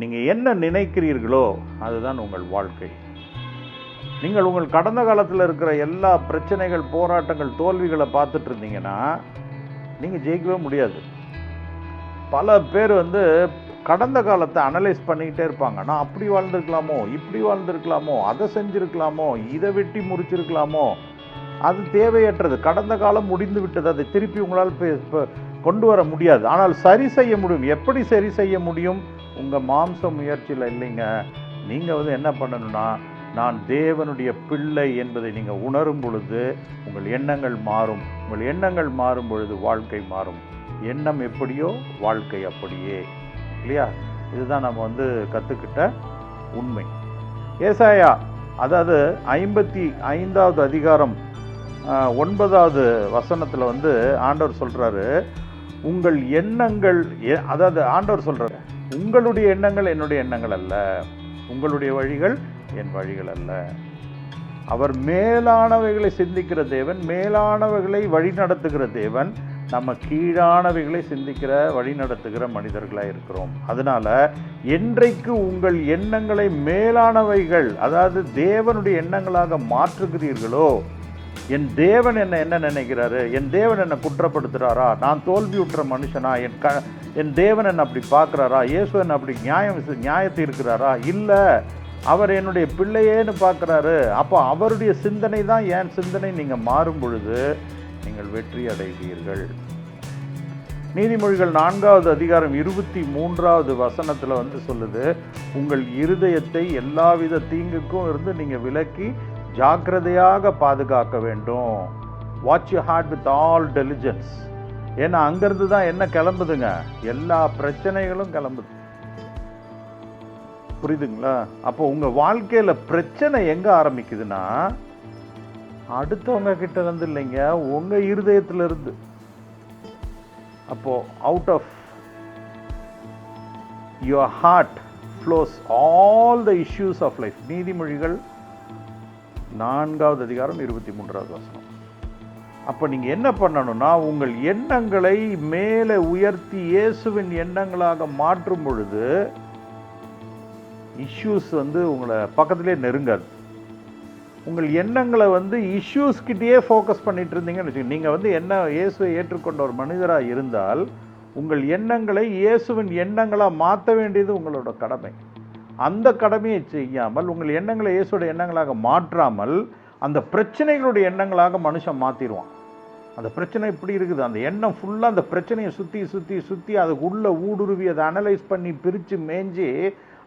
நீங்கள் என்ன நினைக்கிறீர்களோ அதுதான் உங்கள் வாழ்க்கை. நீங்கள் உங்கள் கடந்த காலத்தில் இருக்கிற எல்லா பிரச்சனைகள் போராட்டங்கள் தோல்விகளை பார்த்துட்டு இருந்தீங்கன்னா நீங்கள் ஜெயிக்கவே முடியாது. பல பேர் வந்து கடந்த காலத்தை அனலைஸ் பண்ணிக்கிட்டே இருப்பாங்க. நான் அப்படி வாழ்ந்துருக்கலாமோ இப்படி வாழ்ந்திருக்கலாமோ அதை செஞ்சுருக்கலாமோ இதை வெட்டி முறிச்சிருக்கலாமோ அது தேவையற்றது. கடந்த காலம் முடிந்து விட்டது அதை திருப்பி உங்களால் கொண்டு வர முடியாது. ஆனால் சரி செய்ய முடியும். எப்படி சரி செய்ய முடியும்? உங்கள் மாம்ச முயற்சியில் இல்லைங்க. நீங்கள் வந்து என்ன பண்ணணும்னா நான் தேவனுடைய பிள்ளை என்பதை நீங்கள் உணரும் பொழுது உங்கள் எண்ணங்கள் மாறும். உங்கள் எண்ணங்கள் மாறும் பொழுது வாழ்க்கை மாறும். எண்ணம் எப்படியோ வாழ்க்கை அப்படியே. இல்லையா? இதுதான் நம்ம வந்து கற்றுக்கிட்ட உண்மை. ஏசாயா அதாவது ஐம்பத்தி ஐந்தாவது அதிகாரம் ஒன்பதாவது வசனத்தில் வந்து ஆண்டவர் சொல்கிறாரு உங்கள் எண்ணங்கள் அதாவது ஆண்டவர் சொல்கிறாரு உங்களுடைய எண்ணங்கள் என்னுடைய எண்ணங்கள் அல்ல. உங்களுடைய வழிகள் என் வழிகள் அல்ல. அவர் மேலானவைகளை சிந்திக்கிற தேவன் மேலானவைகளை வழிநடத்துகிற தேவன் நம்ம கீழானவைகளை சிந்திக்கிற வழிநடத்துகிற மனிதர்களாக இருக்கிறோம். அதனால் என்றைக்கு உங்கள் எண்ணங்களை மேலானவைகள் அதாவது தேவனுடைய எண்ணங்களாக மாற்றுகிறீர்களோ என் தேவன் என்னை என்ன நினைக்கிறாரு? என் தேவன் என்னை குற்றப்படுத்துறாரா? நான் தோல்வியுற்ற மனுஷனா? என் க என் தேவன் என்னை அப்படி பார்க்குறாரா? இயேசு என்னை அப்படி நியாயம் நியாயத்தை இருக்கிறாரா? இல்லை. அவர் என்னுடைய பிள்ளையேன்னு பார்க்குறாரு. அப்போ அவருடைய சிந்தனை தான் என் சிந்தனை. நீங்கள் மாறும் பொழுது நீங்கள் வெற்றி அடைவீர்கள். நீதிமொழிகள் நான்காவது அதிகாரம் இருபத்தி மூன்றாவது வசனத்தில் வந்து சொல்லுது உங்கள் இருதயத்தை எல்லாவித தீங்குக்கும் இருந்து நீங்கள் விலக்கி ஜாக்கிரதையாக பாதுகாக்க வேண்டும். Watch you heart with all diligence ஏன்னா அங்கேருந்து தான் என்ன கிளம்புதுங்க? எல்லா பிரச்சனைகளும் கிளம்புது. புரியுதுங்களா? அப்போ உங்கள் வாழ்க்கையில் பிரச்சனை எங்கே ஆரம்பிக்குதுன்னா அடுத்தவங்க கிட்ட இருந்து இல்லைங்க உங்கள் இருதயத்தில் இருந்து. அப்போது out of your heart flows all the issues of life நீதிமொழிகள் நான்காவது அதிகாரம் இருபத்தி மூன்றாவது வசனம். அப்போ நீங்கள் என்ன பண்ணணும்னா உங்கள் எண்ணங்களை மேலே உயர்த்தி இயேசுவின் எண்ணங்களாக மாற்றும் பொழுது இஷ்யூஸ் வந்து உங்களை பக்கத்திலே நெருங்காது. உங்கள் எண்ணங்களை வந்து இஷ்யூஸ்கிட்டேயே ஃபோக்கஸ் பண்ணிட்டு இருந்தீங்கன்னு வச்சுக்கோங்க. நீங்கள் வந்து என்ன இயேசுவை ஏற்றுக்கொண்ட ஒரு மனிதராக இருந்தால் உங்கள் எண்ணங்களை இயேசுவின் எண்ணங்களாக மாற்ற வேண்டியது உங்களோட கடமை. அந்த கடமையை செய்யாமல் உங்கள் எண்ணங்களை இயேசுடைய எண்ணங்களாக மாற்றாமல் அந்த பிரச்சனைகளுடைய எண்ணங்களாக மனுஷன் மாற்றிடுவான் அந்த பிரச்சனை இப்படி இருக்குது. அந்த எண்ணம் ஃபுல்லாக அந்த பிரச்சனையை சுற்றி சுற்றி சுற்றி அதுக்குள்ளே ஊடுருவி அதை அனலைஸ் பண்ணி பிரித்து மேய்ஞ்சி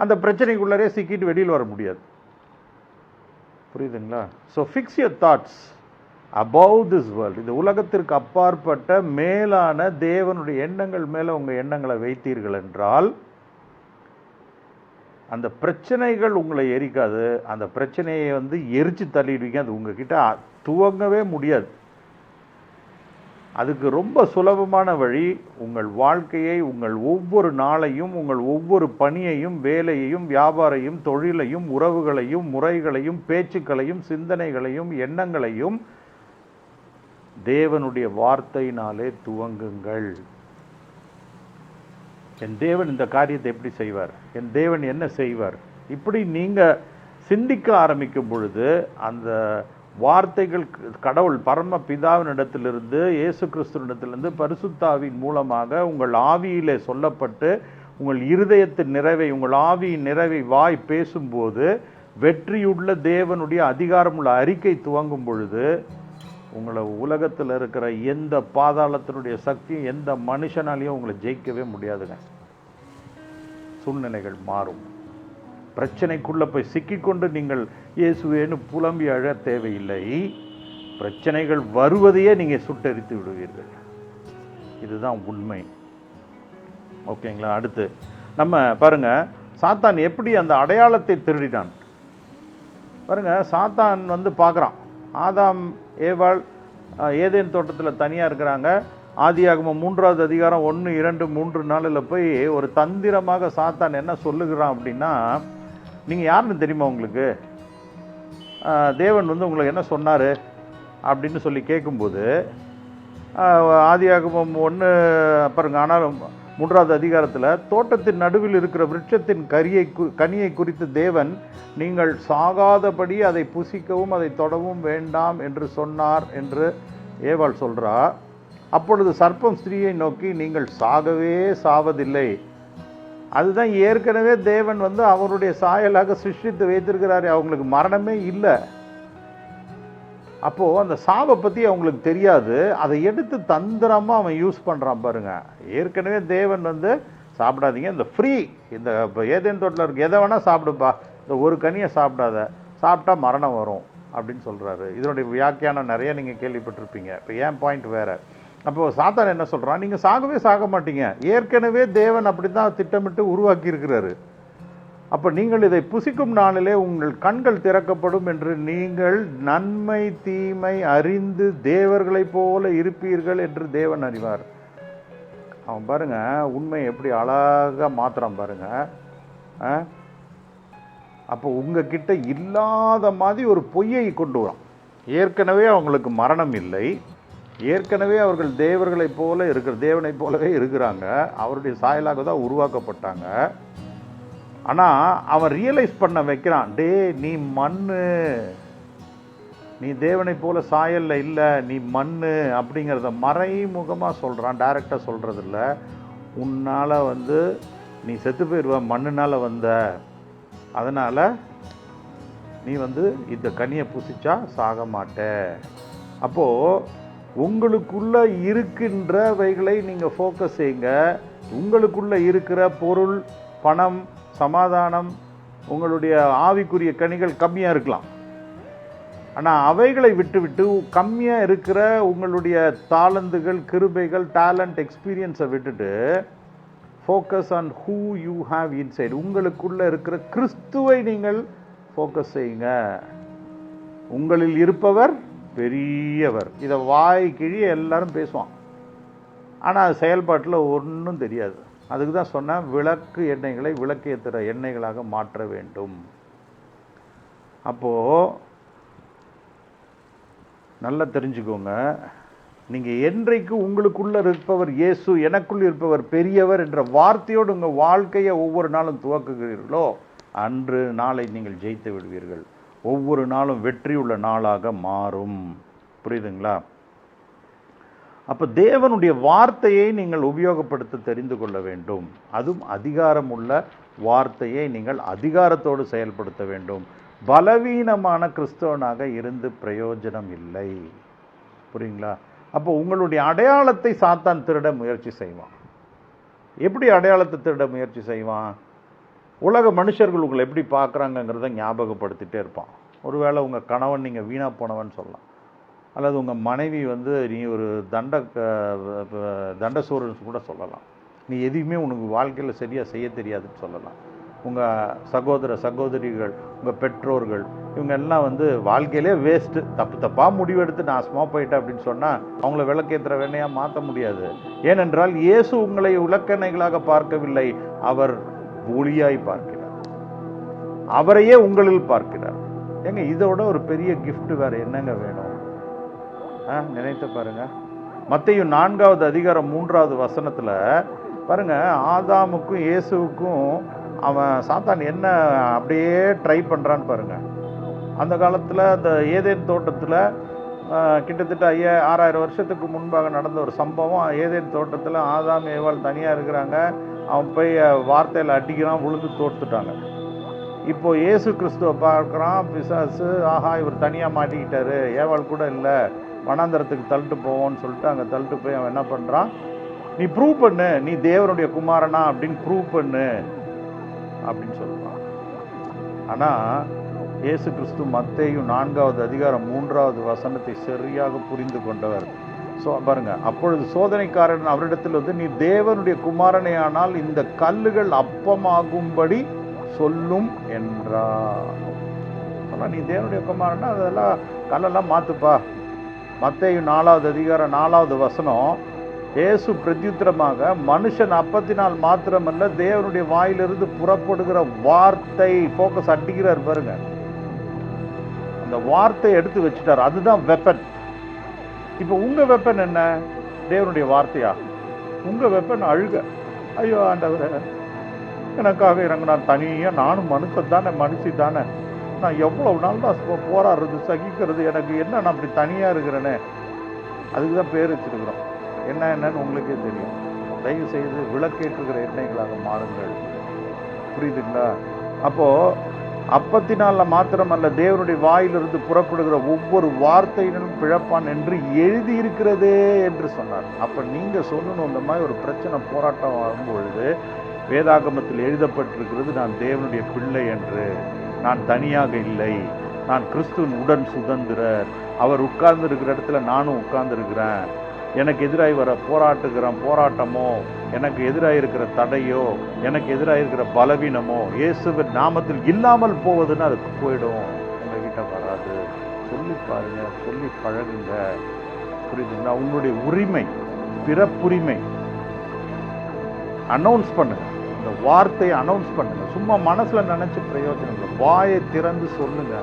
அந்த பிரச்சனைக்குள்ளரே சிக்கிட்டு வெளியில் வர முடியாது. புரியுதுங்களா? So fix your thoughts above this world இந்த உலகத்திற்கு அப்பாற்பட்ட மேலான தேவனுடைய எண்ணங்கள் மேலே உங்கள் எண்ணங்களை வைத்தீர்கள் என்றால் அந்த பிரச்சனைகள் உங்களை எரிக்காது. அந்த பிரச்சனையை வந்து எரிச்சு தள்ளிடுவீங்க. அது உங்ககிட்ட துவங்கவே முடியாது. அதுக்கு ரொம்ப சுலபமான வழி உங்கள் வாழ்க்கையை உங்கள் ஒவ்வொரு நாளையும் உங்கள் ஒவ்வொரு பணியையும் வேலையையும் வியாபாரையும் தொழிலையும் உறவுகளையும் முறைகளையும் பேச்சுக்களையும் சிந்தனைகளையும் எண்ணங்களையும் தேவனுடைய வார்த்தையினாலே துவங்குங்கள். என் தேவன் இந்த காரியத்தை எப்படி செய்வார்? என் தேவன் என்ன செய்வார்? இப்படி நீங்கள் சிந்திக்க ஆரம்பிக்கும் பொழுது அந்த வார்த்தைகள் கடவுள் பரம பிதாவினிடத்திலிருந்து இயேசு கிறிஸ்துவனிடத்திலிருந்து பரிசுத்தாவின் மூலமாக உங்கள் ஆவியிலே சொல்லப்பட்டு உங்கள் இருதயத்தின் நிறைவை உங்கள் ஆவியின் நிறைவை வாய் பேசும்போது வெற்றியுள்ள தேவனுடைய அதிகாரமுள்ள அறிக்கை துவங்கும் பொழுது உங்களை உலகத்தில் இருக்கிற எந்த பாதாளத்தினுடைய சக்தியும் எந்த மனுஷனாலையும் உங்களை ஜெயிக்கவே முடியாதுங்க. சூழ்நிலைகள் மாறும். பிரச்சனைக்குள்ளே போய் சிக்கிக்கொண்டு நீங்கள் இயேசுவேன்னு புலம்பி அழ தேவையில்லை. பிரச்சனைகள் வருவதையே நீங்கள் சுட்டெரித்து விடுவீர்கள். இதுதான் உண்மை. ஓகேங்களா? அடுத்து நம்ம பாருங்கள் சாத்தான் எப்படி அந்த அடையாளத்தை திருடினான்? பாருங்க சாத்தான் வந்து பார்க்குறான். ஆதாம் ஏவாள் ஏதேன் தோட்டத்தில் தனியாக இருக்கிறாங்க. ஆதியாகமம் மூன்றாவது அதிகாரம் ஒன்று இரண்டு மூன்று நாளில் போய் ஒரு தந்திரமாக சாத்தான் என்ன சொல்லுகிறான் அப்படின்னா நீங்கள் யாருன்னு தெரியுமா உங்களுக்கு? தேவன் வந்து உங்களுக்கு என்ன சொன்னார்? அப்படின்னு சொல்லி கேட்கும்போது ஆஹ், ஆதியாகமம் ஒன்று பாருங்க ஆனால் மூன்றாவது அதிகாரத்தில் தோட்டத்தின் நடுவில் இருக்கிற விருட்சத்தின் கரியை கு- கனியை குறித்து தேவன் நீங்கள் சாகாதபடி அதை புசிக்கவும் அதை தொடவும் வேண்டாம் என்று சொன்னார் என்று ஏவாள் சொல்கிறா அப்பொழுது சர்ப்பம் ஸ்திரீயை நோக்கி நீங்கள் சாகவே சாவதில்லை. அதுதான் ஏற்கனவே தேவன் வந்து அவருடைய சாயலாக சிருஷ்டித்து வைத்திருக்கிறாரு அவங்களுக்கு மரணமே இல்லை. அப்போது அந்த சாவை பற்றி அவங்களுக்கு தெரியாது. அதை எடுத்து தந்திரமாக அவன் யூஸ் பண்ணுறான் பாருங்கள் ஏற்கனவே தேவன் வந்து சாப்பிடாதீங்க. இந்த ஃப்ரீ இந்த இப்போ ஏதேன் தோட்டில் இருக்கு. எதை வேணால் சாப்பிடுப்பா. இந்த ஒரு கனியை சாப்பிடாத. சாப்பிட்டா மரணம் வரும் அப்படின்னு சொல்கிறாரு இதனுடைய வியாக்கியானம் நிறைய நீங்கள் கேள்விப்பட்டிருப்பீங்க. இப்போ ஏன் பாயிண்ட் வேறு? அப்போ சாத்தான் என்ன சொல்கிறான் நீங்கள் சாகவே சாக மாட்டீங்க. ஏற்கனவே தேவன் அப்படி தான் திட்டமிட்டு உருவாக்கி இருக்கிறாரு அப்போ நீங்கள் இதை புசிக்கும் நாளிலே உங்கள் கண்கள் திறக்கப்படும் என்று நீங்கள் நன்மை தீமை அறிந்து தேவர்களைப் போல இருப்பீர்கள் என்று தேவன் அறிவார். அவன் பாருங்க உண்மை எப்படி அழகாக மாத்திரம் பாருங்க. ஆ? அப்போ உங்ககிட்ட இல்லாத மாதிரி ஒரு பொய்யை கொண்டு வரான். ஏற்கனவே அவங்களுக்கு மரணம் இல்லை. ஏற்கனவே அவர்கள் தேவர்களைப் போல இருக்கிற தேவனைப் போலவே இருக்கிறாங்க. அவருடைய சாயலாக தான் உருவாக்கப்பட்டாங்க. ஆனால் அவன் ரியலைஸ் பண்ண வைக்கிறான் டே நீ மண்ணு. நீ தேவனைப் போல சாயல்ல இல்லை நீ மண் அப்படிங்கிறத மறைமுகமாக சொல்கிறான் டைரக்டா சொல்கிறதில்ல உன்னால் வந்து நீ செத்து போயிடுவ மண்ணுனால் வந்த. அதனால் நீ வந்து இந்த கனியை புசிச்சா சாக மாட்ட. அப்போது உங்களுக்குள்ளே இருக்கின்றவைகளை நீங்கள் ஃபோக்கஸ் செய்யுங்க உங்களுக்குள்ளே இருக்கிற பொருள் பணம் சமாதானம் உங்களுடைய ஆவிக்குரிய கனிகள் கம்மியாக இருக்கலாம். ஆனால் அவைகளை விட்டுவிட்டு கம்மியாக இருக்கிற உங்களுடைய தாளந்துகள் கிருபைகள் டேலண்ட் எக்ஸ்பீரியன்ஸை விட்டுட்டு focus on who you have inside உங்களுக்குள்ளே இருக்கிற கிறிஸ்துவை நீங்கள் ஃபோக்கஸ் செய்யுங்க. உங்களில் இருப்பவர் பெரியவர். இதை வாய் கிழி எல்லாரும் பேசுவான். ஆனால் அது செயல்பாட்டில் ஒன்றும் தெரியாது. அதுக்கு தான் சொன்னேன் விளக்கு எண்ணெய்களை விளக்கேற்றுற எண்ணெய்களாக மாற்ற வேண்டும். அப்போது நல்லா தெரிஞ்சுக்கோங்க நீங்கள் என்றைக்கு உங்களுக்குள்ளே இருப்பவர் இயேசு எனக்குள் இருப்பவர் பெரியவர் என்ற வார்த்தையோடு உங்கள் வாழ்க்கையை ஒவ்வொரு நாளும் துவக்குகிறீர்களோ அன்று நாளை நீங்கள் ஜெயித்து விடுவீர்கள். ஒவ்வொரு நாளும் வெற்றியுள்ள நாளாக மாறும். புரியுதுங்களா? அப்போ தேவனுடைய வார்த்தையை நீங்கள் உபயோகப்படுத்த தெரிந்து கொள்ள வேண்டும். அதுவும் அதிகாரம் உள்ள வார்த்தையை நீங்கள் அதிகாரத்தோடு செயல்படுத்த வேண்டும். பலவீனமான கிறிஸ்தவனாக இருந்து பிரயோஜனம் இல்லை. புரியுங்களா? அப்போ உங்களுடைய அடையாளத்தை சாத்தான் திருட முயற்சி செய்வான். எப்படி அடையாளத்தை திருட முயற்சி செய்வான்? உலக மனுஷர்கள் உங்களை எப்படி பார்க்குறாங்கங்கிறத ஞாபகப்படுத்திட்டே இருப்பான். ஒருவேளை உங்கள் கணவன் நீங்கள் வீணாக போனவன் சொல்லலாம். அல்லது உங்கள் மனைவி வந்து நீ ஒரு தண்ட க- தண்டசோறுன்னு கூட சொல்லலாம். நீ எதையுமே உனக்கு வாழ்க்கையில் சரியாக செய்ய தெரியாதுன்னு சொல்லலாம். உங்கள் சகோதர சகோதரிகள் உங்கள் பெற்றோர்கள் இவங்க எல்லாம் வந்து வாழ்க்கையிலே வேஸ்ட்டு தப்பு தப்பாக முடிவெடுத்து நான் சும்மா போயிட்டேன் அப்படின்னு சொன்னால் அவங்கள விளக்கேற்ற வேணையாக மாற்ற முடியாது. ஏனென்றால் இயேசு உங்களை உலக்கணைகளாக பார்க்கவில்லை. அவர் ஒளியாய் பார்க்கிறார். அவரையே உங்களில் பார்க்கிறார். ஏங்க இதோட ஒரு பெரிய கிஃப்ட் வேறு என்னங்க வேணும்? நினைத்து பாருங்க. மத்தையும் நான்காவது அதிகாரம் மூன்றாவது வசனத்தில் பாருங்க ஆதாமுக்கும் இயேசுவுக்கும் அவன் சாத்தான் என்ன அப்படியே ட்ரை பண்ணுறான்னு பாருங்க. அந்த காலத்தில் அந்த ஏதேன் தோட்டத்தில் கிட்டத்தட்ட ஐயா ஆறாயிரம் வருஷத்துக்கு முன்பாக நடந்த ஒரு சம்பவம். ஏதேன் தோட்டத்தில் ஆதாம் ஏவாள் தனியாக இருக்கிறாங்க. அவன் போய் வார்த்தையில் அடிக்கிறான் விழுந்து தோத்துட்டாங்க. இப்போ இயேசு கிறிஸ்துவை பார்க்குறான் பிசாசு ஆஹா இவர் தனியாக மாட்டிக்கிட்டாரு ஏவாள் கூட இல்லை. வனாந்தரத்துக்கு தள்ளிட்டு போவோன்னு சொல்லிட்டு அங்கே தள்ளிட்டு போய் அவன் என்ன பண்ணுறான் நீ ப்ரூவ் பண்ணு. நீ தேவனுடைய குமாரனா அப்படின்னு ப்ரூவ் பண்ணு. அப்படின்னு சொல்றான். ஆனால் இயேசு கிறிஸ்து மத்தையும் நான்காவது அதிகாரம் மூன்றாவது வசனத்தை சரியாக புரிந்து கொண்டவர். ஸோ பாருங்க அப்பொழுது சோதனைக்காரன் அவரிடத்தில் வந்து நீ தேவனுடைய குமாரனே ஆனால் இந்த கல்லுகள் அப்பமாகும்படி சொல்லும் என்றார் ஆனால் நீ தேவனுடைய குமாரனா? அதெல்லாம் கல்லெல்லாம் மாற்றுப்பா மத்தையும் நாலாவது அதிகாரம் நாலாவது வசனம் இயேசு பிரத்யுத்திரமாக மனுஷன் அப்பத்தினால் மாத்திரமல்ல தேவனுடைய வாயிலிருந்து புறப்படுகிற வார்த்தை ஃபோக்கஸ் அடிக்கிறார் பாருங்க. அந்த வார்த்தையை எடுத்து வச்சுட்டார். அதுதான் வெப்பன் இப்போ உங்கள் வெப்பன் என்ன? தேவனுடைய வார்த்தையா? உங்கள் வெப்பன் அழுக. ஐயோ ஆண்டவரே எனக்காக இறங்கினா தனியாக நானும் மனுஷன் தானே மனுஷி தானே. நான் எவ்வளவு நாள் தான் போராடுறது சகிக்கிறது எனக்கு என்ன நான் அப்படி தனியாக இருக்கிறேன்னு அதுக்கு தான் பேர் வச்சிருக்கிறோம். என்ன என்னன்னு உங்களுக்கே தெரியும். தயவு செய்து விளக்கேற்றுகிற எண்ணெய்களாக மாறுங்கள். புரியுதுங்களா? அப்போது அப்பத்தி நாளில் மாத்திரமல்ல தேவனுடைய வாயிலிருந்து புறப்படுகிற ஒவ்வொரு வார்த்தையினும் பிழப்பான் என்று எழுதியிருக்கிறதே என்று சொன்னார். அப்போ நீங்கள் சொல்லணும் இந்த மாதிரி ஒரு பிரச்சனை போராட்டம் வரும்பொழுது வேதாகமத்தில் எழுதப்பட்டிருக்கிறது நான் தேவனுடைய பிள்ளை என்று. நான் தனியாக இல்லை. நான் கிறிஸ்துவின் உடன் சுதந்திரர். அவர் உட்கார்ந்து இருக்கிற இடத்துல நானும் உட்கார்ந்துருக்கிறேன். எனக்கு எதிராக வர போராட்டுகிற போராட்டமோ எனக்கு எதிராக இருக்கிற தடையோ எனக்கு எதிராக இருக்கிற பலவீனமோ இயேசுவின் நாமத்தில் இல்லாமல் போவதுன்னு அதுக்கு போயிடும். உங்ககிட்ட வராது. சொல்லி பாருங்க சொல்லி பழகுங்க. புரியுதுங்களா? உங்களுடைய உரிமை பிறப்புரிமை. அனௌன்ஸ் பண்ணுங்க. இந்த வார்த்தையை அனௌன்ஸ் பண்ணுங்க. சும்மா மனசுல நினைச்சு பிரயோஜனம் இல்லை வாயை திறந்து சொல்லுங்க.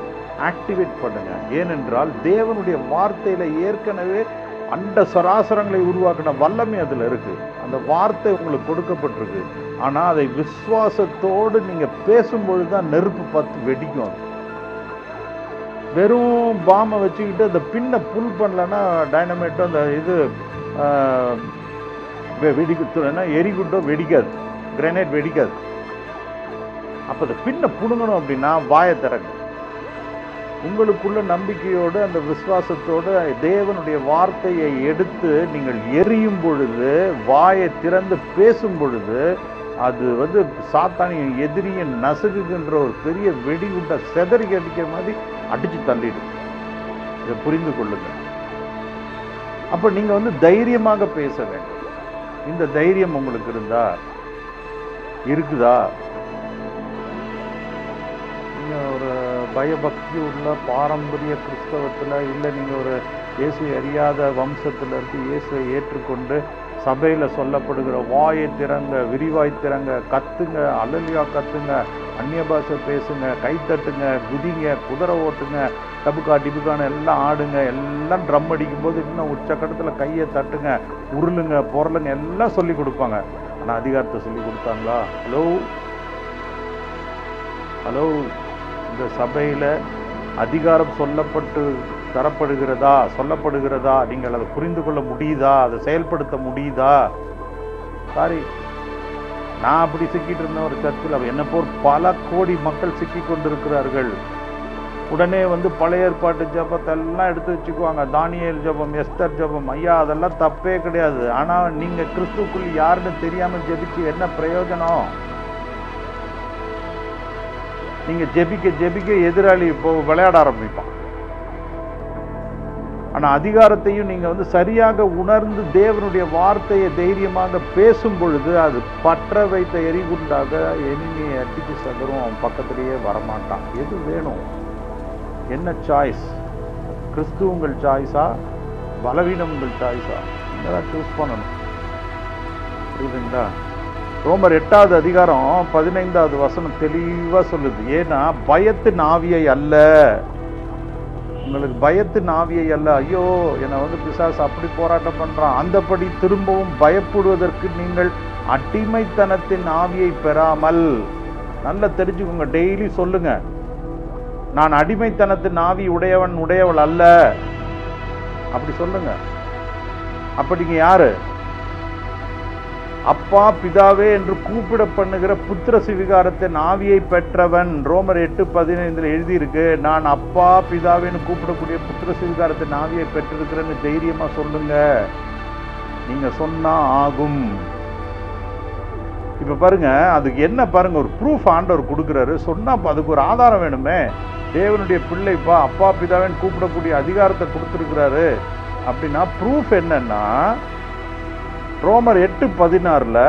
ஆக்டிவேட் பண்ணுங்க. ஏனென்றால் தேவனுடைய வார்த்தையில ஏற்கனவே அண்ட சராசரங்களை உருவாக்கின வல்லமை அதில் இருக்கு. அந்த வார்த்தை உங்களுக்கு கொடுக்கப்பட்டிருக்கு. ஆனால் அதை விசுவாசத்தோடு நீங்கள் பேசும்பொழுது தான் நெருப்பு பார்த்து வெடிக்கும் அது. வெறும் பாமை வச்சுக்கிட்டு அந்த பின்னை புல் பண்ணலன்னா டைனமேட்டோ அந்த இது ஆஹ், வெ- எரிகுட்டோ வெடிக்காது. கிரனைட் வெடிக்காது. அப்போ அதை பின்ன புடுங்கணும் அப்படின்னா வாயை திறங்க. உங்களுக்குள்ள நம்பிக்கையோடு அந்த விசுவாசத்தோடு தேவனுடைய வார்த்தையை எடுத்து நீங்கள் எரியும் பொழுது வாயை திறந்து பேசும் பொழுது அது வந்து சாத்தானியின் எதிரியின் நசுகுகின்ற ஒரு பெரிய வெடி உண்டை செதறி அடிக்கிற மாதிரி அடித்து தள்ளிடும். இதை புரிந்து கொள்ளுங்கள் அப்போ நீங்கள் வந்து தைரியமாக பேச வேண்டும். இந்த தைரியம் உங்களுக்கு இருந்தால் இருக்குதா? நீங்கள் ஒரு பயபக்தி உள்ள பாரம்பரிய கிறிஸ்தவத்தில் இல்லை நீங்கள் ஒரு இயேசு அறியாத வம்சத்தில் இருந்து இயேசுவை ஏற்றுக்கொண்டு சபையில் சொல்லப்படுகிற வாயை திறங்க விரிவாய் திறங்க கத்துங்க அலலியா கத்துங்க அந்நிய பாஷை பேசுங்க கை தட்டுங்க குதிங்க குதிரை ஓட்டுங்க டபுக்கா டிபுக்கான எல்லாம் ஆடுங்க எல்லாம் ட்ரம் அடிக்கும்போது இன்னும் உச்சக்கட்டத்தில் கையை தட்டுங்க உருளுங்க பொருளுங்க எல்லாம் சொல்லி கொடுப்பாங்க. ஆனால் அதிகாரத்தை சொல்லி கொடுத்தாங்களா? ஹலோ ஹலோ இந்த சபையில் அதிகாரம் சொல்லப்பட்டு தரப்படுகிறதா? சொல்லப்படுகிறதா? நீங்கள் அதை புரிந்து கொள்ள முடியுதா? அதை செயல்படுத்த முடியுதா? சாரி நான் அப்படி சிக்கிட்டு இருந்த ஒரு சர்ச்சில் என்ன போல் பல கோடி மக்கள் சிக்கி கொண்டிருக்கிறார்கள். உடனே வந்து பழைய ஏற்பாட்டு ஜபத்தை எல்லாம் எடுத்து வச்சுக்குவாங்க. தானியல் ஜபம் எஸ்தர் ஜபம். ஐயா அதெல்லாம் தப்பே கிடையாது. ஆனால் நீங்கள் கிறிஸ்துக்குள் யாருன்னு தெரியாமல் ஜெபிச்சு என்ன பிரயோஜனம்? நீங்கள் ஜெபிக்க ஜெபிக்க எதிராளி இப்போ விளையாட ஆரம்பிப்பான். ஆனால் அதிகாரத்தையும் நீங்கள் வந்து சரியாக உணர்ந்து தேவனுடைய வார்த்தையை தைரியமாக பேசும் பொழுது அது பற்ற வைத்த எரிகுண்டாக எனிமையை அடித்து சதரும். அவன் பக்கத்திலேயே வரமாட்டான். எது வேணும்? என்ன சாய்ஸ் கிறிஸ்து உங்கள் சாய்ஸா பலவீனம் உங்கள் சாய்ஸா என்னதான் சூஸ் பண்ணணும். புரியுதுங்களா? ரோமர் எட்டாவது அதிகாரம் பதினைந்தாவது வசனம் தெளிவாக சொல்லுது. ஏன்னா பயத்து நாவியை அல்ல. உங்களுக்கு பயத்து நாவியை அல்ல. ஐயோ என்னை வந்து பிசாஸ் அப்படி போராட்டம் பண்ணுறான் அந்தபடி திரும்பவும் பயப்படுவதற்கு நீங்கள் அடிமைத்தனத்தின் ஆவியை பெறாமல். நல்லா தெரிஞ்சுக்கோங்க. டெய்லி சொல்லுங்கள் நான் அடிமைத்தனத்து நாவி உடையவன் உடையவள் அல்ல. அப்படி சொல்லுங்க. அப்படிங்க யாரு? அப்பா பிதாவே என்று கூப்பிட பண்ணுகிற புத்திர சிவிகாரத்தின் ஆவியை பெற்றவன் ரோமர் எட்டு பதினைந்தில் எழுதியிருக்கு நான் அப்பா பிதாவேன்னு கூப்பிடக்கூடிய புத்திர சிவிகாரத்தின் ஆவியை பெற்றிருக்கிறேன்னு தைரியமாக சொல்லுங்க. நீங்கள் சொன்னால் ஆகும். இப்போ பாருங்கள் அதுக்கு என்ன பாருங்க ஒரு ப்ரூஃப் ஆண்டவர் கொடுக்குறாரு. சொன்னால் அதுக்கு ஒரு ஆதாரம் வேணுமே. தேவனுடைய பிள்ளைப்பா அப்பா பிதாவேன்னு கூப்பிடக்கூடிய அதிகாரத்தை கொடுத்துருக்குறாரு. அப்படின்னா ப்ரூஃப் என்னன்னா ரோமர் எட்டு பதினாறில்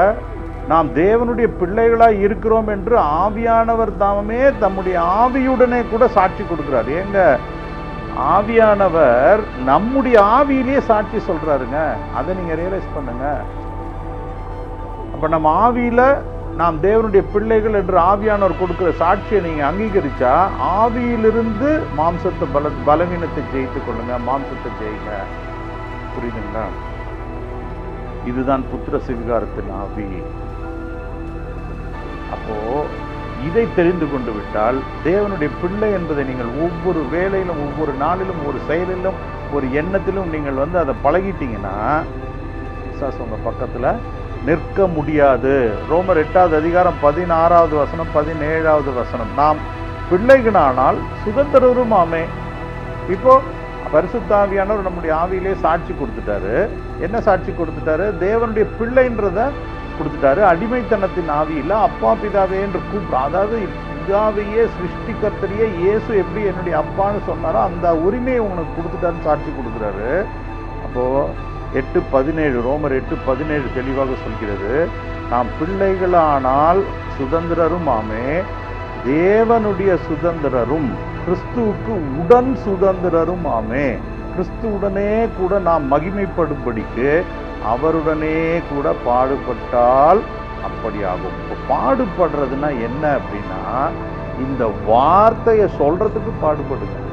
நாம் தேவனுடைய பிள்ளைகளாக இருக்கிறோம் என்று ஆவியானவர் தாமே தம்முடைய ஆவியுடனே கூட சாட்சி கொடுக்குறாரு. ஏங்க? ஆவியானவர் நம்முடைய ஆவியிலேயே சாட்சி சொல்கிறாருங்க அதை நீங்கள் ரியலைஸ் பண்ணுங்கள் அப்போ நம்ம ஆவியில நாம் தேவனுடைய பிள்ளைகள் என்று ஆவியானவர் கொடுக்குற சாட்சியை நீங்க அங்கீகரிச்சா ஆவியிலிருந்து மாம்சத்தை பல பலவீனத்தை ஜெயித்து கொள்ளுங்க மாம்சத்தை ஜெயிங்க. புரியுதுங்களா? இதுதான் புத்திர சிவிகாரத்தின் ஆவி. அப்போ இதை தெரிந்து கொண்டு விட்டால் தேவனுடைய பிள்ளை என்பதை நீங்கள் ஒவ்வொரு வேலையிலும் ஒவ்வொரு நாளிலும் ஒரு செயலிலும் ஒரு எண்ணத்திலும் நீங்கள் வந்து அதை பழகிட்டீங்கன்னா விசாஸ் உங்க பக்கத்துல நிற்க முடியாது. ரோமர் எட்டாவது அதிகாரம் பதினாறாவது வசனம் பதினேழாவது வசனம். நாம் பிள்ளைகளானால் சுதந்திரரும் ஆமே இப்போ பரிசுத்தாவியானவர் நம்முடைய ஆவியிலே சாட்சி கொடுத்துட்டாரு. என்ன சாட்சி கொடுத்துட்டாரு? தேவனுடைய பிள்ளைன்றத கொடுத்துட்டாரு. அடிமைத்தனத்தின் ஆவியில் அப்பா பிதாவே என்று கூப்பிடும் அதாவது பிதாவையே சிருஷ்டிகர்த்தரையே இயேசு எப்படி என்னுடைய அப்பான்னு சொன்னாரோ அந்த உரிமையை உனக்கு கொடுத்துட்டாருன்னு சாட்சி கொடுக்குறாரு. அப்போது எட்டு பதினேழு ரோமர் எட்டு பதினேழு தெளிவாக சொல்கிறது நாம் பிள்ளைகளானால் சுதந்திரரும் ஆமே தேவனுடைய சுதந்திரரும் கிறிஸ்துவுக்கு உடன் சுதந்திரரும் ஆமே. கிறிஸ்துவுடனே கூட நாம் மகிமைப்படும்படிக்கு அவருடனே கூட பாடுபட்டால் அப்படியாகும். இப்போ பாடுபடுறதுன்னா என்ன அப்படின்னா இந்த வார்த்தையை சொல்றதுக்கு பாடுபடுங்க.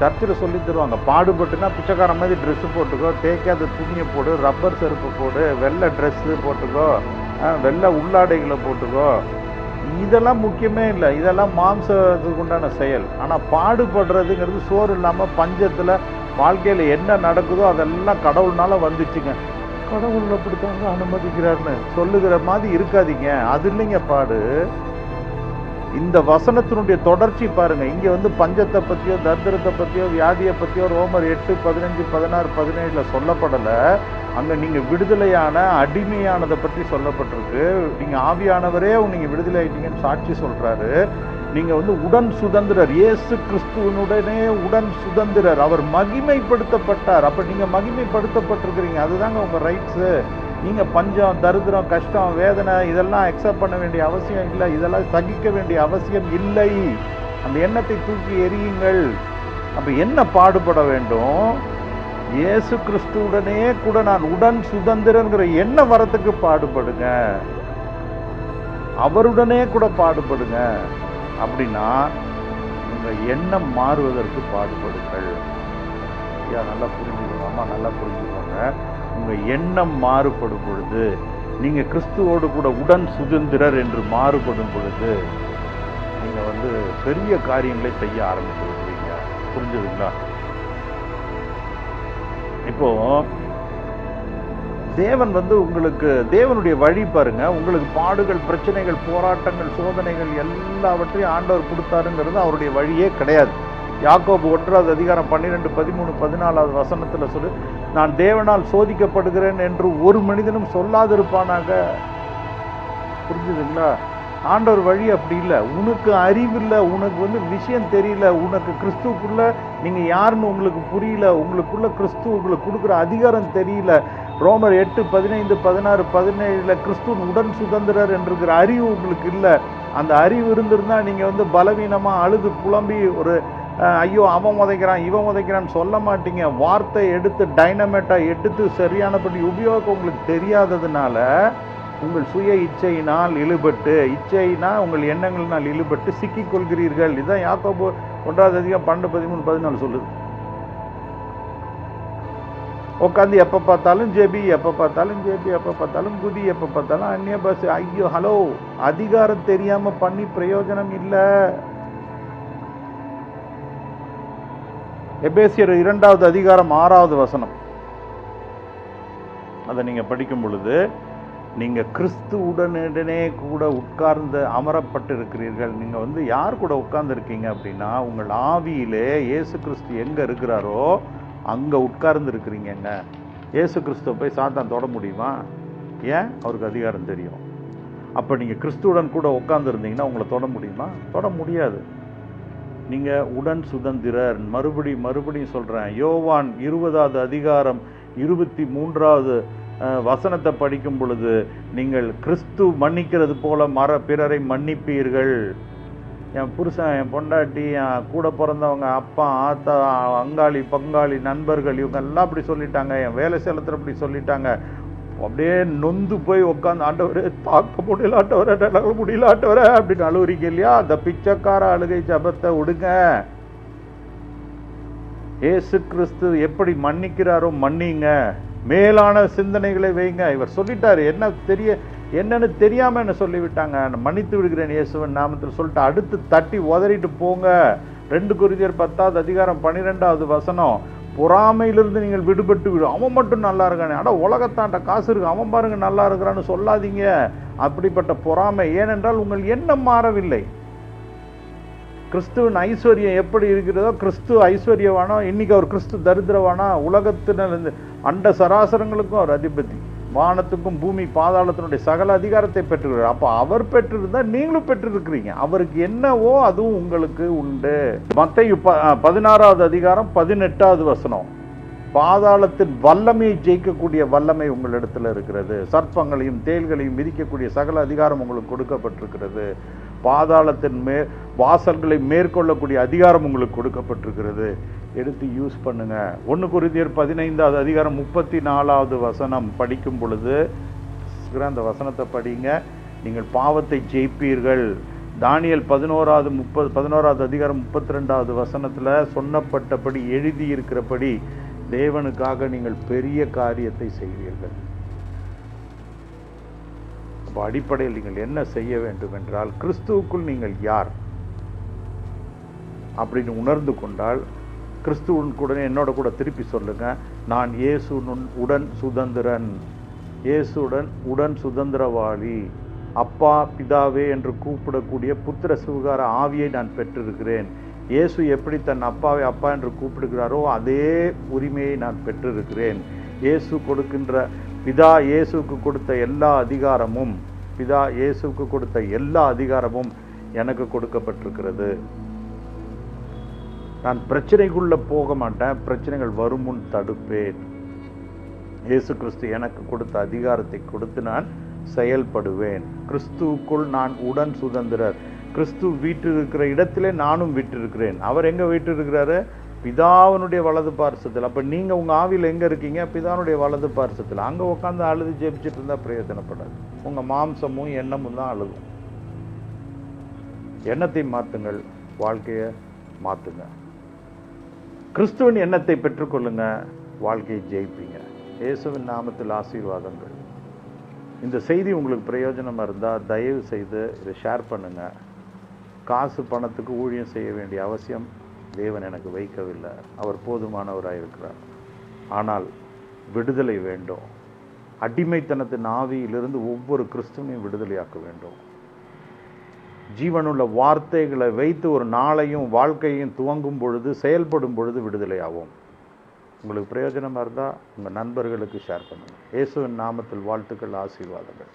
சர்ச்சில் சொல்லி தருவாங்க. பாடுபட்டுனா பிச்சைக்கார மாதிரி ட்ரெஸ்ஸு போட்டுக்கோ தேய்க்காத துணியை போடு ரப்பர் செருப்பு போடு வெள்ளை ட்ரெஸ்ஸு போட்டுக்கோ வெள்ளை உள்ளாடைகளை போட்டுக்கோ. இதெல்லாம் முக்கியமே இல்லை. இதெல்லாம் மாம்சத்துக்கு உண்டான செயல். ஆனால் பாடுபடுறதுங்கிறது சோறு இல்லாமல் பஞ்சத்தில் வாழ்க்கையில் என்ன நடக்குதோ அதெல்லாம் கடவுள்னால வந்துச்சுங்க. கடவுள் அப்படித்தாங்க அனுமதிக்கிறாருன்னு சொல்லுகிற மாதிரி இருக்காதீங்க. அது இல்லைங்க பாடு. இந்த வசனத்தினுடைய தொடர்ச்சி பாருங்கள் இங்கே வந்து பஞ்சத்தை பற்றியோ தரித்திரத்தை பற்றியோ வியாதியை பற்றியோ ரோமர் எட்டு பதினஞ்சு பதினாறு பதினேழில் சொல்லப்படலை. அங்கே நீங்கள் விடுதலையான அடிமையானதை பற்றி சொல்லப்பட்டிருக்கு. நீங்கள் ஆவியானவரே நீங்கள் விடுதலை ஆகிட்டீங்கன்னு சாட்சி சொல்கிறாரு நீங்கள் வந்து உடன் சுதந்திரர் இயேசு கிறிஸ்துவனுடனே உடன் சுதந்திரர். அவர் மகிமைப்படுத்தப்பட்டார். அப்போ நீங்கள் மகிமைப்படுத்தப்பட்டிருக்கிறீங்க. அதுதாங்க உங்கள் ரைட்ஸு நீங்கள் பஞ்சம் தரித்திரம் கஷ்டம் வேதனை இதெல்லாம் அக்செப்ட் பண்ண வேண்டிய அவசியம் இல்லை. இதெல்லாம் சகிக்க வேண்டிய அவசியம் இல்லை. அந்த எண்ணத்தை தூக்கி எரியுங்கள் அப்போ என்ன பாடுபட வேண்டும்? இயேசு கிறிஸ்துவுடனே கூட நான் உடன் சுதந்திரங்கிற எண்ணம் வரத்துக்கு பாடுபடுங்க. அவருடனே கூட பாடுபடுங்க. அப்படின்னா உங்கள் எண்ணம் மாறுவதற்கு பாடுபடுங்கள். ஐயா நல்லா புரிஞ்சுக்கணும் அம்மா நல்லா புரிஞ்சுக்கோங்க. உங்க எண்ணம் மாறுபடும் பொழுது நீங்க கிறிஸ்துவோடு கூட உடன் சுதந்திரர் என்று மாறுபடும் பொழுது நீங்க வந்து பெரிய காரியங்களை செய்ய ஆரம்பித்து விடுவீங்க புரிஞ்சுதுங்களா? இப்போ தேவன் வந்து உங்களுக்கு தேவனுடைய வழி பாருங்க. உங்களுக்கு பாடுகள் பிரச்சனைகள் போராட்டங்கள் சோதனைகள் எல்லாவற்றையும் ஆண்டவர் கொடுத்தாருங்கிறது அவருடைய வழியே கிடையாது. யாக்கோபு ஒன்றாவது அதிகாரம் பன்னிரெண்டு பதிமூணு பதினாலாவது வசனத்தில் சொல்லு நான் தேவனால் சோதிக்கப்படுகிறேன் என்று ஒரு மனிதனும் சொல்லாதிருப்பானாக. புரிஞ்சுதுங்களா? ஆண்டவர் வழி அப்படி இல்லை. உனக்கு அறிவு இல்லை உனக்கு வந்து விஷயம் தெரியல உனக்கு கிறிஸ்துக்குள்ள நீங்கள் யாருன்னு உங்களுக்கு புரியல உங்களுக்குள்ள கிறிஸ்து உங்களுக்கு கொடுக்குற அதிகாரம் தெரியல. ரோமர் எட்டு பதினைந்து பதினாறு பதினேழில் கிறிஸ்துவின் உடன் சுதந்திரர் என்றிருக்கிற அறிவு உங்களுக்கு இல்லை. அந்த அறிவு இருந்திருந்தால் நீங்கள் வந்து பலவீனமாக அழுது புலம்பி ஒரு ஐயோ அவன் உதைக்கிறான் இவன் உதைக்கிறான்னு சொல்ல மாட்டீங்க. வார்த்தை எடுத்து டைனமேட்டாக எடுத்து சரியானபடி உபயோகம் உங்களுக்கு தெரியாததுனால உங்கள் சுய இச்சையினால் இழுபட்டு இச்சைனா உங்கள் எண்ணங்களினால் இழுபட்டு சிக்கிக்கொள்கிறீர்கள் இதுதான் யாக்கோபு ஒன்றாவது அதிகம் பன்னெண்டு பதிமூணு பதினாலு சொல்லுது. உட்காந்து எப்போ பார்த்தாலும் ஜெபி எப்போ பார்த்தாலும் ஜெபி எப்போ பார்த்தாலும் குதி எப்போ பார்த்தாலும் அந்நிய பஸ் ஐயோ ஹலோ அதிகாரம் தெரியாமல் பண்ணி பிரயோஜனம் இல்லை. எபேசியர் இரண்டாவது அதிகாரம் ஆறாவது வசனம். அதை நீங்கள் படிக்கும் பொழுது கிறிஸ்து உடனடனே கூட உட்கார்ந்து அமரப்பட்டு இருக்கிறீர்கள் நீங்கள் வந்து யார் கூட உட்கார்ந்துருக்கீங்க அப்படின்னா உங்கள் ஆவியிலே இயேசு கிறிஸ்து எங்கே இருக்கிறாரோ அங்கே உட்கார்ந்துருக்கிறீங்கங்க இயேசு கிறிஸ்துவை போய் சாத்தான் தொட முடியுமா? ஏன்? அவருக்கு அதிகாரம் தெரியும். அப்போ நீங்கள் கிறிஸ்துவுடன் கூட உட்காந்துருந்தீங்கன்னா உங்களை தொட முடியுமா? தொட முடியாது. நீங்கள் உடன் சுதந்திரர். மறுபடி மறுபடியும் சொல்கிறேன் யோவான் இருபதாவது அதிகாரம் இருபத்தி மூன்றாவது வசனத்தை படிக்கும் பொழுது நீங்கள் கிறிஸ்து மன்னிக்கிறது போல மர பிறரை மன்னிப்பீர்கள். என் புருஷன் என் பொண்டாட்டி என் கூட பிறந்தவங்க அப்பா ஆத்தா அங்காளி பங்காளி நண்பர்கள் இவங்க எல்லாம் அப்படி சொல்லிட்டாங்க. என் வேலை சேலத்தில் அப்படி சொல்லிட்டாங்க. அப்படியே நொந்து போய் உட்காந்து ஆண்டவரே தாக்க முடியல ஆண்டவரே நடக்க முடியல ஆண்டவரே அப்படின்னு அழுவுறீங்க இல்லையா? அந்த பிச்சைக்கார அழுகை ஜபத்தை விடுங்க. ஏசு கிறிஸ்து எப்படி மன்னிக்கிறாரோ மன்னிங்க. மேலான சிந்தனைகளை வைங்க. இவர் சொல்லிட்டாரு என்ன தெரிய என்னன்னு தெரியாம என்ன சொல்லிவிட்டாங்க? நான் மன்னித்து விடுகிறேன் இயேசுவன் நாமத்தில். சொல்லிட்டு அடுத்து தட்டி உதறிட்டு போங்க. ரெண்டு குறிதியர் பத்தாவது அதிகாரம் பன்னிரெண்டாவது வசனம். பொறாமையிலிருந்து நீங்கள் விடுபட்டு விடும் அவன் மட்டும் நல்லா இருக்கானே. அட உலகத்தாண்ட காசு இருக்கு. அவன் பாருங்க நல்லா இருக்கிறான்னு சொல்லாதீங்க. அப்படிப்பட்ட பொறாமை. ஏனென்றால் உங்கள் எண்ணம் மாறவில்லை. கிறிஸ்துவின் ஐஸ்வர்யம் எப்படி இருக்கிறதோ கிறிஸ்து ஐஸ்வர்யவானோ இன்னைக்கு அவர் கிறிஸ்து தரித்திரவானா உலகத்தினிருந்து அண்ட சராசரங்களுக்கும் அவர் அதிபதி. வானத்துக்கும் பூமி பாதாளத்தினுடைய சகல அதிகாரத்தை பெற்றுக்கிறார் அப்போ அவர் பெற்றிருந்தால் நீங்களும் பெற்றிருக்கிறீங்க. அவருக்கு என்னவோ அதுவும் உங்களுக்கு உண்டு. மற்ற பதினாறாவது அதிகாரம் பதினெட்டாவது வசனம். பாதாளத்தின் வல்லமையை ஜெயிக்கக்கூடிய வல்லமை உங்களிடத்தில் இருக்கிறது. சர்ப்பங்களையும் தேள்களையும் மிதிக்கக்கூடிய சகல அதிகாரம் உங்களுக்கு கொடுக்கப்பட்டிருக்கிறது. பாதாளத்தின் மே வாசல்களை மேற்கொள்ளக்கூடிய அதிகாரம் உங்களுக்கு கொடுக்கப்பட்டிருக்கிறது. எடுத்து யூஸ் பண்ணுங்க. ஒன்று குருதியர் பதினைந்தாவது அதிகாரம் முப்பத்தி நாலாவது வசனம் படிக்கும் பொழுது அந்த வசனத்தை படிங்க. நீங்கள் பாவத்தை ஜெயிப்பீர்கள். தானியல் பதினோராவது முப்பது பதினோராவது அதிகாரம் முப்பத்தி ரெண்டாவது வசனத்தில் சொன்னப்பட்டபடி எழுதி இருக்கிறபடி தேவனுக்காக நீங்கள் பெரிய காரியத்தை செய்வீர்கள். அப்போ அடிப்படையில் நீங்கள் என்ன செய்ய வேண்டும் என்றால் கிறிஸ்துவுக்குள் நீங்கள் யார்? அப்படின்னு உணர்ந்து கொண்டால் கிறிஸ்துவன் கூட என்னோட கூட திருப்பி சொல்லுங்க. நான் இயேசு உடன் சுதந்திரன். இயேசுடன் உடன் சுதந்திரவாளி. அப்பா பிதாவே என்று கூப்பிடக்கூடிய புத்திர சுகார ஆவியை நான் பெற்றிருக்கிறேன். இயேசு எப்படி தன் அப்பாவை அப்பா என்று கூப்பிடுகிறாரோ அதே உரிமையை நான் பெற்றிருக்கிறேன். இயேசு கொடுக்கின்ற பிதா இயேசுவுக்கு கொடுத்த எல்லா அதிகாரமும் பிதா இயேசுவுக்கு கொடுத்த எல்லா அதிகாரமும் எனக்கு கொடுக்கப்பட்டிருக்கிறது. நான் பிரச்சனைக்குள்ள போக மாட்டேன். பிரச்சனைகள் வரும் முன் தடுப்பேன். இயேசு கிறிஸ்து எனக்கு கொடுத்த அதிகாரத்தை கொடுத்து நான் செயல்படுவேன். கிறிஸ்துவுக்குள் நான் உடன் சுதந்திரர். கிறிஸ்து வீட்டிருக்கிற இடத்திலே நானும் வீற்றிருக்கிறேன். அவர் எங்கே வீட்டிருக்கிறாரு பிதாவினுடைய வலது பார்சத்தில். அப்போ நீங்கள் உங்கள் ஆவியில் எங்கே இருக்கீங்க? பிதாவனுடைய வலது பார்சத்தில். அங்கே உட்காந்து அழுது ஜெபிச்சுட்டு இருந்தால் பிரயோஜனப்படாது. உங்கள் மாம்சமும் எண்ணமும் தான் அழுகும். எண்ணத்தை மாத்துங்கள். வாழ்க்கையை மாற்றுங்க கிறிஸ்துவின் எண்ணத்தை பெற்றுக்கொள்ளுங்க வாழ்க்கையை ஜெயிப்பீங்க. இயேசுவின் நாமத்தில் ஆசீர்வாதங்கள். இந்த செய்தி உங்களுக்கு பிரயோஜனமாக இருந்தால் தயவு செய்து இதை ஷேர் பண்ணுங்கள் காசு பணத்துக்கு ஊழியம் செய்ய வேண்டிய அவசியம் தேவன் எனக்கு வைக்கவில்லை. அவர் போதுமானவராக இருக்கிறார். ஆனால் விடுதலை வேண்டும். அடிமைத்தனத்தின் ஆவியிலிருந்து ஒவ்வொரு கிறிஸ்துவனையும் விடுதலையாக்க வேண்டும். ஜீவனுள்ள வார்த்தைகளை வைத்து ஒரு நாளையும் வாழ்க்கையும் துவங்கும் பொழுது செயல்படும் பொழுது விடுதலையாகும் உங்களுக்கு பிரயோஜனமாக இருந்தால் உங்கள் நண்பர்களுக்கு ஷேர் பண்ணுங்கள் இயேசுவின் நாமத்தில் வாழ்த்துக்கள் ஆசீர்வாதங்கள்.